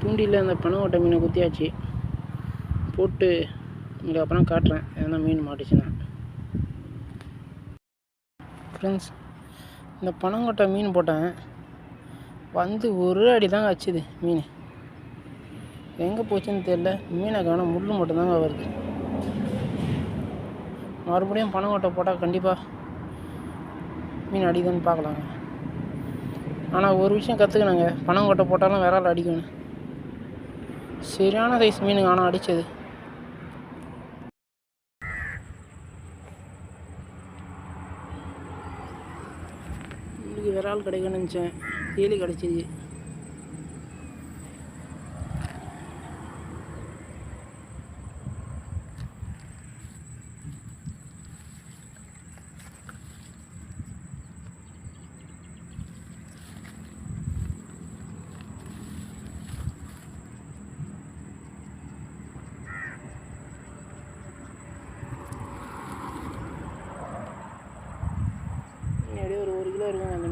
தூண்டியில் அந்த பனங்கொட்டை மீனை குத்தியாச்சு. போட்டு உங்களுக்கு அப்புறம் காட்டுறேன். எதனா மீன் மாட்டுச்சுன்னா. ஃப்ரெண்ட்ஸ் இந்த பனங்கொட்டை மீன் போட்டேன். வந்து ஒரு அடி தாங்க வச்சுது மீன். எங்கே போச்சுன்னு தெரில. மீனை காணோம். முள் மட்டும்தாங்க வருது. மறுபடியும் பனங்கொட்டை போட்டால் கண்டிப்பாக மீன் அடிக்குதுன்னு பார்க்கலாங்க ஆனால் ஒரு விஷயம் கற்றுக்கினாங்க பனங்கொட்டை போட்டாலும் விரால் அடிக்கணும் சரியான சைஸ் மீனுங்க ஆனால் அடித்தது இன்னைக்கு விரால் கிடைக்கும்னு நினச்சேன். தேலி கிடச்சிது மீன்